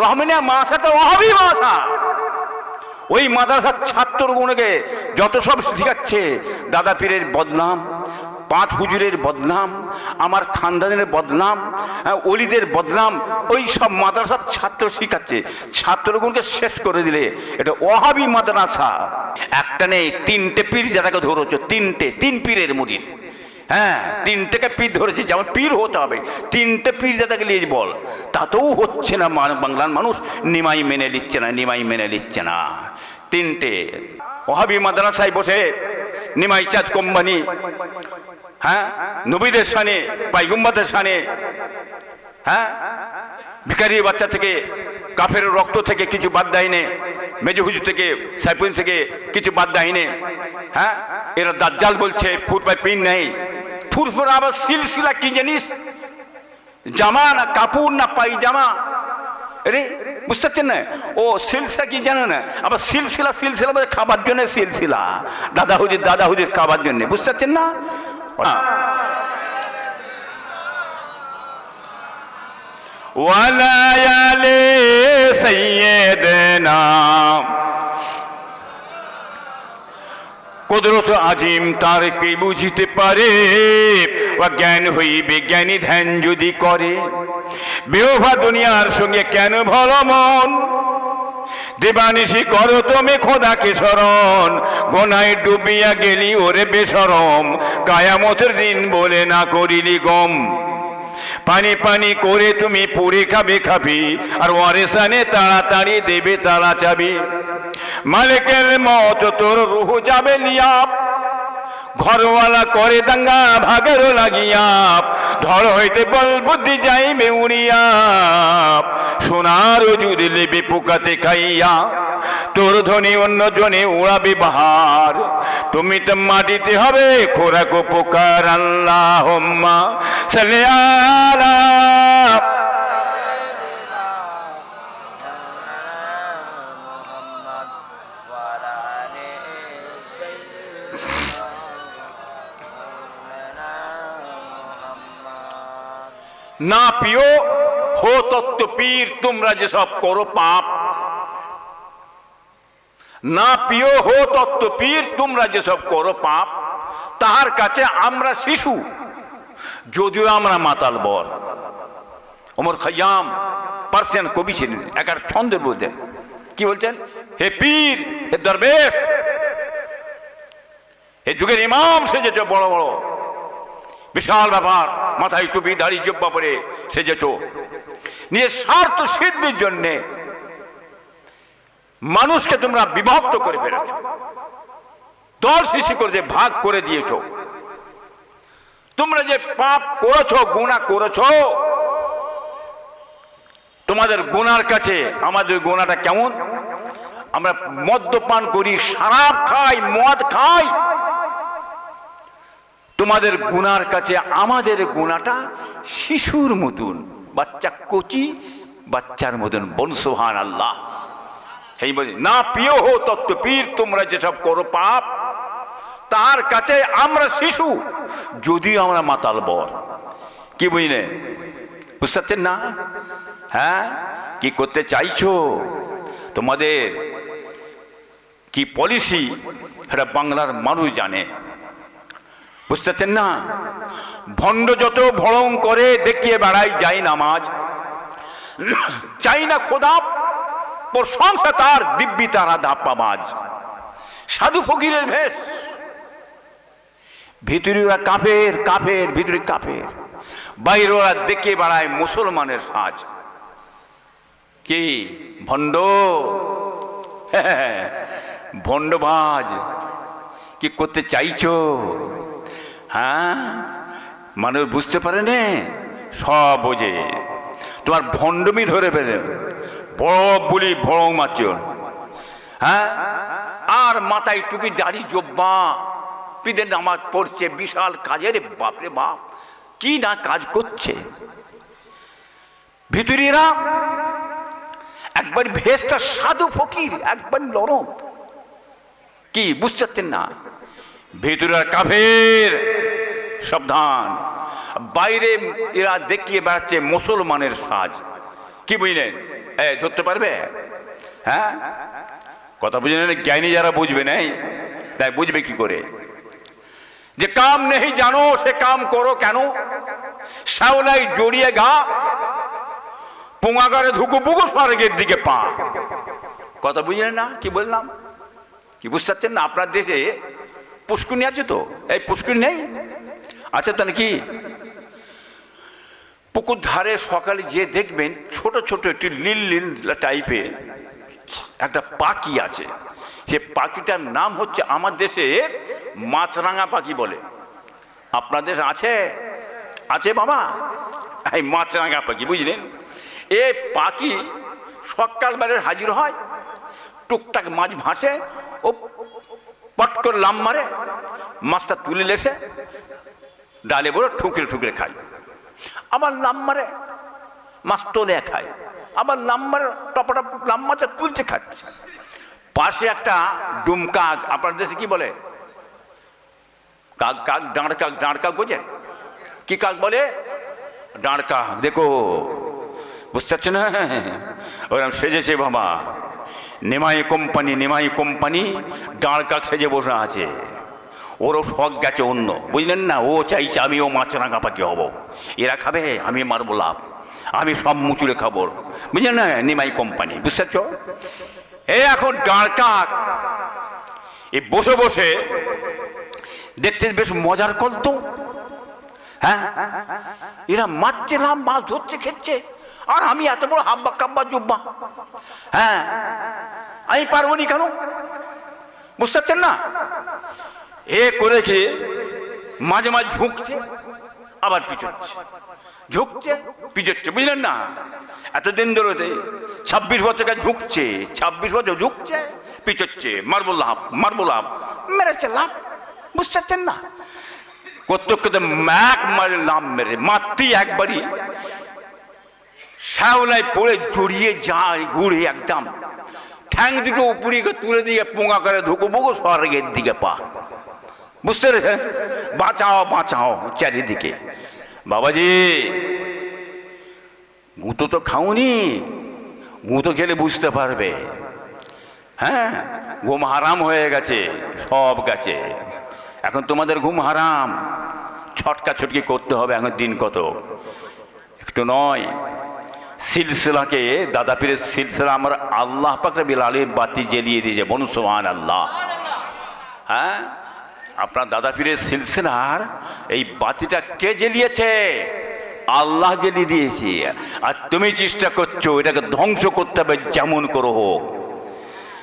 রহমানিয়া মাসাটা অহাবি মাসা। ওই মাদ্রাসার ছাত্রগুণকে যত সব শিখাচ্ছে দাদা পীরের বদনাম পাঁচ হুজুরের বদনাম আমার খানদানের বদনাম হ্যাঁ, অলিদের বদনাম ওই সব মাদ্রাসার ছাত্র শিখাচ্ছে। ছাত্রগুণকে শেষ করে দিলে এটা ওহাবি মাদ্রাসা। একটা নেই তিনটে পীর যাটাকে ধরেছ তিনটে তিন পীরের মুড়ি হ্যাঁ তিনটেকে পীর ধরেছে যেমন পীর হতে হবে। তিনটে পীর যাটাকে নিয়ে বল তাতেও হচ্ছে না বাংলার মানুষ নিমাই মেনে নিচ্ছে না, নিমাই মেনে নিচ্ছে না। তিনটে, ওহাবি মাদ্রাসায় বসে নিমাই চাঁদ কোম্পানি হ্যাঁ নবীদের সানে পাইগুম্বাদের সানে হ্যাঁ ভিকারি বাচ্চা থেকে, কাফের রক্ত থেকে কিছু বাদ দেয়নি মেজহুজু থেকে, সাইফুল থেকে কিছু বাদ দেয়নি হ্যাঁ এরা দাজ্জাল বলছে, ফুট বাই পিন নেই। ফুরফুর আবার সিলসিলা কি জিনিস? জামা না কাপড় না পাইজামা? রে বুঝতে পারছেন না? ও সিলসিলা কি জানে না? আবার সিলসিলা সিলসিলা বলে খাবার জন্য সিলসিলা। দাদা হুজুর দাদা হুজুর খাবার জন্য। বুঝতে পারছেন না। ওয়ালায়ালে সৈয়দনা কুদরত আজিম তার কে বুঝিতে পারে? বা জ্ঞান হইবে জ্ঞানী ধ্যান যদি করে। বেহভা দুনিয়ার সঙ্গে কেন ভালো মন? দেবানিসি করো তুমি খোদাকে স্মরণ। গোনায় ডুবিয়া গেলি ওরে বেসরম। কায়ামতের দিন বলে না করিলি গম। পানি পানি করে তুমি পুরে খাবে খাবি, আর ওয়ারেসানে তাড়াতাড়ি দেবে তাড়া চাবি। মালিকের মত তোর রুহ যাবে লিয়াপ ঘরওয়ালা করে দাঙ্গা ভাগের লাগিয়া ধর হইতে বল বুদ্ধি যাইবে উড়িয়াপ সোনার ওজুদ লেবে পোকাতে খাইয়া, তোর ধ্বনি অন্য জনে উড়াবে বাহার। তুমি তো মাটিতে হবে, খোরাক পোকার আল্লাহ সালে আলা। না পিও হো তত্ত্ব পীর, তোমরা যেসব করো পাপ। না পিও হো তত্ত্ব পীর, তোমরা যেসব করো পাপ। তাহার কাছে আমরা শিশু, যদিও আমরা মাতাল বর। ওমর খয়াম, পার্সিয়ান কবি ছিলেন, একার ছন্দের বলতেন কি বলছেন? হে পীর, হে দরবেশ, হে যুগের ইমাম সেজেছ বড় বড় বিশাল ব্যাপার, মাথায় টুপি, দাড়ি, জব্বা পরে সেজেছ। নিয়ে স্বার্থ সিদ্ধির জন্যে মানুষকে তোমরা বিভক্ত করে ফেলেছ। দল সৃষ্টি করে যে ভাগ করে দিয়েছ। তোমরা যে পাপ করেছ গুণা করেছ, তোমাদের গুনার কাছে আমাদের গুণাটা কেমন? আমরা মদ্যপান করি, শরাব খাই, মদ খাই। তোমাদের গুনার কাছে আমাদের গুণাটা শিশুর মতন, বাচ্চা কচি, বাচ্চার মতন বনসোহান আল্লাহ বলি, না প্রিয় হো তত্ত্ব পীর তোমরা যেসব করো পাপ, তার কাছে আমরা শিশু, যদিও আমরা মাতাল বর। কি বুঝলে? বুঝতে পারছেন না? হ্যাঁ? কি করতে চাইছো? তোমাদের কি পলিসি সেটা বাংলার মানুষ জানে। বুঝতে পারছেন না? ভণ্ড যত ভরং করে, দেখিয়ে বেড়াই যাই নামাজ। চাই না খোদা, প্রশংসা তার, দিব্যি তারা দাপ্পাবাজ সাধু ফকিরের ভেষ। ভিতরে ওরা কাফের কাফের, ভিতরে কাফের। বাইরে ওরা দেখে বেড়ায় মুসলমানের সাজ। কি? ভণ্ড? ভণ্ডবাজ কি করতে চাইছো? হ্যাঁ? মানুষ বুঝতে পারে নে সব বোঝে। তোমার ভণ্ডমি ধরে ফেলে। বড় বলি বড় মাচর হ্যাঁ? আর মাথায় টুপি, দাড়ি, জব্বা। পিদের নামাজ পড়ছে, বিশাল কাজের বাপরে বাপ। কি না কাজ করছে? ভিতরিরা, একবার ভেসটা সাধু ফকির, একবার নরম। কি, বুঝতে না? ভেতরে কাফের। সাবধান। বাইরে এরা দেখিয়ে বেড়াচ্ছে মুসলমানের সাজ। কি বুঝলেন? এ ধরতে পারবে? হ্যাঁ? কথা বুঝে না? জ্ঞানী যারা বুঝবে নাই তাই বুঝবে কি করে? যে কাম নেই জানো, সে কাম করো কেন? শ্যাওলাই জড়িয়ে গা পোঙাগারে ধুকু বুকু স্বর্গের দিকে পা। কথা বুঝলেন না? কি বললাম? কি বুঝতে পারছেন না? আপনার দেশে পুষ্কুনি আছে তো? এই পুষ্কুনি নেই? আছে তো নাকি পুকুর ধারে সকালে যে দেখবেন ছোট ছোট একটি লীল লীল টাইপে একটা পাখি আছে। সে পাখিটার নাম হচ্ছে আমার দেশে মাছরাঙা পাখি বলে। আপনার দেশে আছে? আছে বাবা। এই মাছরাঙা পাখি, বুঝলেন? এ পাখি সকালবেলার হাজির হয়, টুকটাক মাছ ভাসে, ও পট করে লাম মারে, মাছটা তুলে লেসে ডালে বড় ঠুকরে ঠুকরে খায়। আবার লাম মারে, মাছ তোলে খায়। আবার লাম মারে, টপটপ লাম মাছটা তুলছে খাচ্ছে। পাশে একটা ডুম কাক, আপনার দেশে কি বলে? কাক কাক, ডাঁড় কাক ডাঁড় কাক বোঝেন কি কাক বলে? ডাঁড় কাক। দেখো, বুঝতে পারছ না? ওরকম সেজেছে বাবা। নেমাই কোম্পানি নেমাই কোম্পানি ডাঁড় কাক সেজে বসে আছে। ওরও শখ গেছে অন্য। বুঝলেন না? ও চাইছে আমিও মাছ রাঙা পাখি হব। এরা খাবে, আমি মারবো লাভ। আমি সব মুচুরে খাব। বুঝলেন না? নিমাই কোম্পানি। বুঝতে এই এখন ডাঁড় কাক এ বসে বসে দেখতে বেশ মজার কল তো হ্যাঁ? এরা মারছে লাম মাছ ধরছে খেচ্ছে আর আমি এত বড় হাব্বা কাব্বা জুব্বা। হ্যাঁ আমি পারব নি কেন? বুঝতে পারছেন না? এ করে কি মাঝে মাঝে ঝুঁকছে, আবার পিছোচ্ছে। ঝুঁকছে, পিছোচ্ছে, বুঝলেন না? এতদিন ধরে ছাব্বিশ বছর কাছে ঝুঁকছে, ছাব্বিশ বছর ঝুঁকছে, পিছোচ্ছে, মারবো লাভ মারবো লাভ, মেরেছে লাভ, বুঝতে পারছেন না? কত করতে ম্যাক মারে, লাভ মেরে, মারতেই একবারই শ্যাওলায় পড়ে জড়িয়ে যায় ঘুরে একদম। ঠ্যাং দুটো উপরে করে তুলে দিয়ে পোঙা করে ধুকো বুকো স্বর্গের দিকে পা। বুঝতে পেরেছেন বাঁচাও বাঁচাও চারিদিকে। বাবাজি, গুঁতো তো খাওনি। গুঁতো খেলে বুঝতে পারবে। হ্যাঁ ঘুম হারাম হয়ে গেছে, সব গেছে। এখন তোমাদের ঘুম হারাম। ছটকা ছটকি করতে হবে এখন দিন কত। একটু নয় সিলসিলাকে, দাদা পীরের সিলসিলা আমার আল্লাহ পাকরে বিলালের বাতি জ্বালিয়ে দিয়েছে বনুসমান আল্লাহ হ্যাঁ? আপনার দাদা পীরের সিলসিলার এই বাতিটা কে জ্বেলিয়েছে? আল্লাহ জ্বালিয়ে দিয়েছে। আর তুমি চেষ্টা করছ এটাকে ধ্বংস করতে হবে, যেমন করো হোক।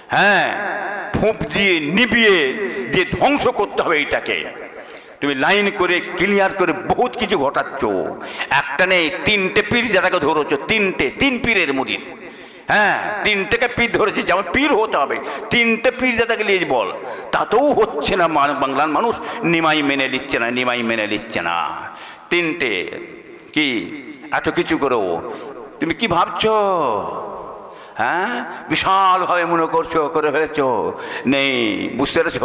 হ্যাঁ? ফুঁপ দিয়ে, নিবিয়ে দিয়ে ধ্বংস করতে হবে এইটাকে তুমি লাইন করে, ক্লিয়ার করে বহুত কিছু ঘটাচ্ছ। একটা নেই, তিনটে পীর যেটাকে ধরেছ, তিনটে, তিন পীরের মুরিদ হ্যাঁ তিনটেকে পীর ধরেছে, যেমন পীর হতে হবে। তিনটে পীর যেটাকে নিয়ে বল, তাতেও হচ্ছে না বাংলার মানুষ, নিমাই মেনে নিচ্ছে না, নিমাই মেনে নিচ্ছে না। তিনটে, কি? এত কিছু করেও তুমি কি ভাবছ? হ্যাঁ? বিশালভাবে মনে করছ করে ফেলেছ? নেই বুঝতে পেরেছ?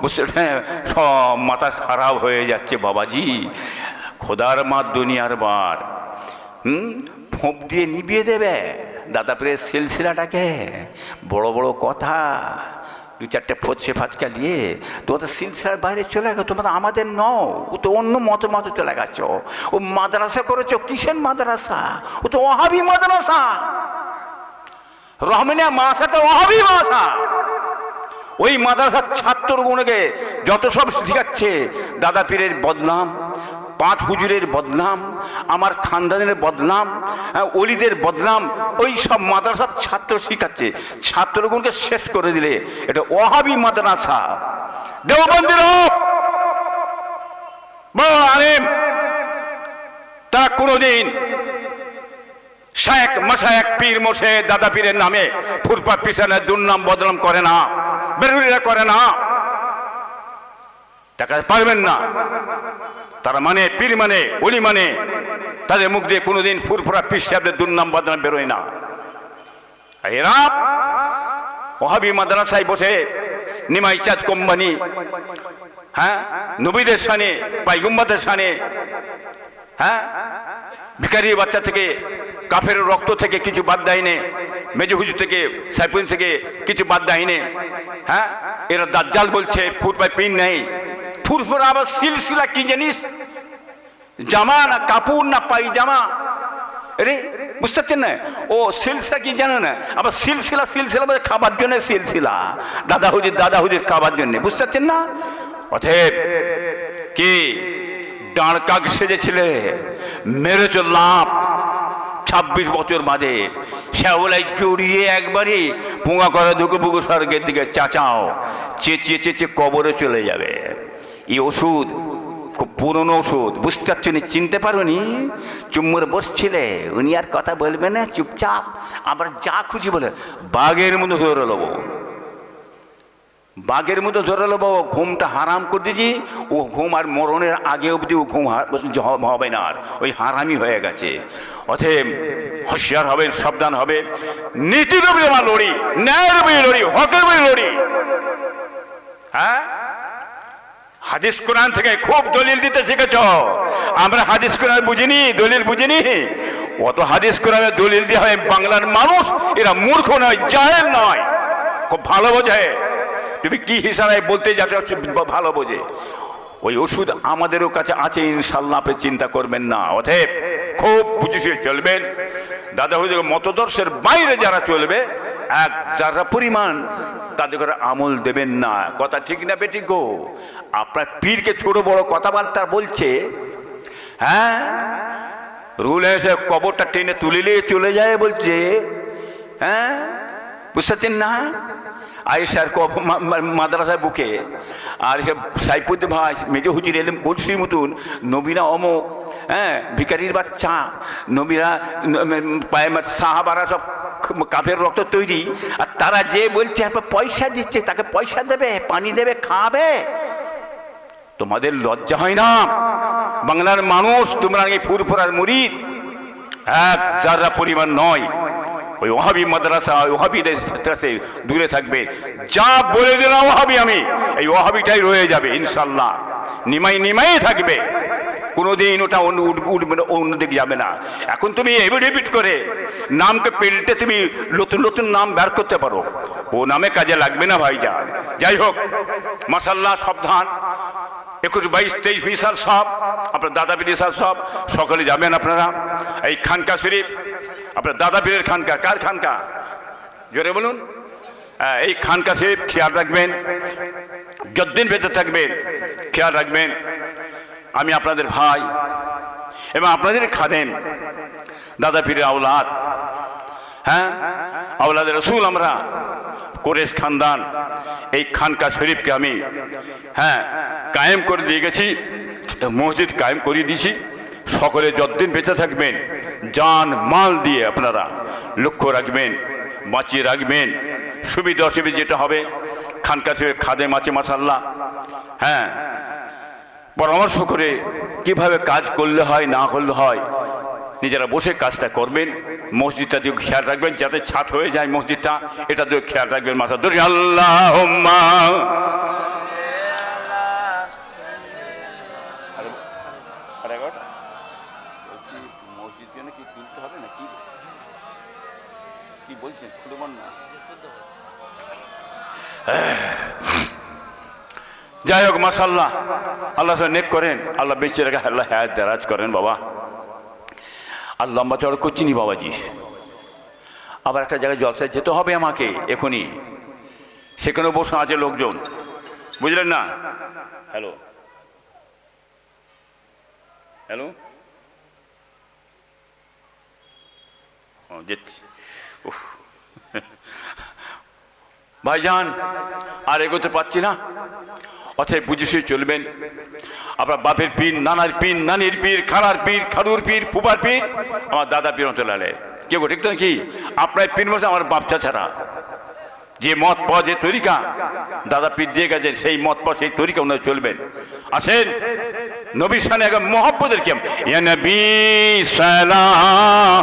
বুঝতে হ্যাঁ, সব মাথা খারাপ হয়ে যাচ্ছে বাবাজি। খোদার মার দুনিয়ার বার। হুম? ফোঁপ দিয়ে নিবিয়ে দেবে। দাদা প্রেস সিলসিলাটাকে। বড় বড় কথা। দু চারটে ফচে ফাচকা দিয়ে তো তো সিলসিলার বাইরে চলে গেছো তোমরা আমাদের নও। ও তো অন্য মতো মতো চলে গেছো। ও মাদ্রাসা করেছ কিসের মাদ্রাসা? ও তো ওহাবি মাদ্রাসা। রহমানিয়া মাসাটা ওহাবি মাসা। ওই মাদ্রাসার ছাত্রগুণকে যত সব শিখাচ্ছে দাদা পীরের বদনাম পাঁচ হুজুরের বদনাম আমার খানদানের বদনাম হ্যাঁ, অলিদের বদনাম ওই সব মাদ্রাসার ছাত্র শিখাচ্ছে। ছাত্রগুণকে শেষ করে দিলে এটা ওহাবি মাদ্রাসা। দেওবন্দির আলেম তারা কোনোদিন শেখ মশায়েক পীর মোশে দাদা পীরের নামে ফুরপাত পিছনে দুর্নাম বদনাম করে না বেরুলিরা করে না। টাকা পারবেন না। তারা মানে পীর মানে অলি মানে। তাদের মুখ দিয়ে কোনোদিন ফুরফুরা পীর সাহেবদের দুর্নাম বদনাম বেরোয় না। এরা ওহাবি মাদ্রাসায় বসে নিমাই চাঁদ কোম্পানি হ্যাঁ নবীদের সানে, পাইগুম্বাদের সানে হ্যাঁ ভিকারি বাচ্চা থেকে কাফের রক্ত থেকে কিছু বাদ দেয়নি, মেজু হুজুর থেকে সাইফুল থেকে কিছু বাদ দেয়নি। হ্যাঁ? এরা দাজ্জাল বলছে, ফুট পাই পিন নেই। ফুরফুরা আবার সিলসিলা কি জিনিস? জামা না কাপড় না পাইজামা? রে বুঝতে পারছেন না? ও সিলসিলা কি জানে না? আবার সিলসিলা সিলসিলা মানে খাবার জন্য সিলসিলা। দাদা হুজুর দাদা হুজুর খাবার জন্য, বুঝতে পারছেন না? অতএব কি? ডাঁড় কাক সেজেছিলে, মেরেছ লাভ ছাব্বিশ বছর বাদে শ্যাওলাই চড়িয়ে একবারই পোঙা করা ধুকু বুকু স্বর্গের দিকে চাচাও, চেঁচিয়ে চেঁচিয়ে কবরে চলে যাবে। এই ওষুধ, খুব পুরনো ওষুধ, বুঝতে পারছ উনি চিনতে পারো নি? চুম্মুর বসছিলে, উনি আর কথা বলবে না, চুপচাপ আবার যা খুশি বলে বাঘের মতো ধরে নেব। বাঘের মতো ধরে নেব ও ঘুমটা হারাম করে দিয়েছি। ও ঘুম আর মরণের আগে অবধি ও ঘুম হবে না আর। ওই হারামি হয়ে গেছে। অথেব হুঁশিয়ার হবে সাবধান হবে। নীতির উপরে আমার লড়ি, ন্যায়ের উপরে লড়ি, হকের উপরে লড়ি। হ্যাঁ? হাদিস কোরআন থেকে খুব দলিল দিতে শিখেছ। আমরা হাদিস কোরআন বুঝিনি, দলিল বুঝিনি। অত হাদিস কোরআনে দলিল দিয়ে হয়, বাংলার মানুষ এরা মূর্খ নয়, জাহেল নয়। খুব ভালো বোঝে। তুমি কি হিসাবে বলতে যাচ্ছ ভালো বোঝে। ওই ওষুধ আমাদেরও কাছে আছে, ইনশাল্লাহ আপনি চিন্তা করবেন না। অতএব খুব বুঝে চলবেন দাদা হুজুর, মতদর্শের বাইরে যারা চলবে, এক যারা পরিমাণ তাদের করে আমল দেবেন না। কথা ঠিক না বেটি গো? আপনার পীরকে ছোট বড় কথাবার্তা বলছে। হ্যাঁ? রুল এসে কবরটা টেনে তুলে নিয়ে চলে যায় বলছে। হ্যাঁ? বুঝতে না? আয়েশার কব মাদ্রাসার বুকে। আর সে সাইপুদ্দিন ভাই, মেজো হুজুর এলেম কলসির মতন, নবীরা অমুক হ্যাঁ ভিকারির বাচ্চা, নবীরা, ন- পায়ে সাহাবারা সব কাপের রক্ত তৈরি, আর তারা যে বলছে আপনার পয়সা দিচ্ছে, তাকে পয়সা দেবে, পানি দেবে, খাবে। তোমাদের লজ্জা হয় না? বাংলার মানুষ, তোমরা এই ফুরফুরার মুরিদ। এক যারা পরিমাণ নয়। ওই ওহাবি মাদ্রাসা, ওই ওহাবিদের কাছে দূরে থাকবে। যা বলে দিলাম ওহাবি আমি। এই ওহাবিটাই রয়ে যাবে ইনশাল্লাহ নিমাই নিমাই থাকবে। কোনোদিন ওটা অন্য উঠ- উঠবে না অন্যদিকে যাবে না। এখন তুমি এভিডেভিট করে নামকে পেলটে তুমি নতুন নতুন নাম বের করতে পারো। ও নামে কাজে লাগবে না ভাইজান। যাই হোক মাসাল্লাহ সাবধান। একুশ বাইশ, তেইশ বিশাল সব। আপনার দাদা পীর সব। সকলে যাবেন আপনারা। এই খানকা শরীফ। আপনার দাদা পীরের খানকা কার খানকা জোরে বলুন এই খানকা শরীফ খেয়াল রাখবেন যতদিন বেঁচে থাকবেন খেয়াল রাখবেন আমি আপনাদের ভাই এবং আপনাদের খাদেন দাদা পীরের আওলাদ হ্যাঁ আওলাদের রসুল আমরা কোরেশ খানদান এই খানকা শরীফকে আমি হ্যাঁ কায়েম করে দিয়ে গেছি মসজিদ কায়েম করিয়ে দিয়েছি সকলে যতদিন বেঁচে থাকবেন, জান, মাল দিয়ে আপনারা লক্ষ্য রাখবেন, বাঁচিয়ে রাখবেন। সুবিধা অসুবিধা যেটা হবে, খানকা শরীফ খাদে মাছে মাসাল্লাহ হ্যাঁ পরামর্শ করে কীভাবে কাজ করলে হয়, না করলে হয়, নিজেরা বসে কাজটা করবেন। মসজিদটা দিকে খেয়াল রাখবেন, যাতে ছাদ হয়ে যায় মসজিদটা, এটা দিকে খেয়াল রাখবেন মাথা ধরে আল্লাহ যাই হোক মাসাল্লাহ আল্লাহ নেক করেন। আল্লাহ বেঁচে রেখে। আল্লাহ হ্যাঁ দেরাজ করেন বাবা। আর লম্বা চড় করছি নি বাবাজি। আবার একটা জায়গায় জলসায় যেতে হবে আমাকে এখনই সেখানে বসে আছে লোকজন। বুঝলেন না? হ্যালো। হ্যালো। ও। ভাইজান আর এগোতে পারছি না। অতএব বুঝে চলবেন। আপনার বাপের পীর, নানার পীর, নানির পীর, খালার পীর খারুর পীর ফুবার পীর, আমার দাদা পীর চলে কে গো, ঠিক তো কি আপনার পীর মশা আমার বাপচা ছাড়া যে মত পাওয়া যে তরিকা, দাদা পীর দিয়ে গেছেন সেই মত পাওয়া সেই তরিকা ওনারা চলবেন। আসেন নবী সানে একদম মহব্বতের কেম নবী সালাম।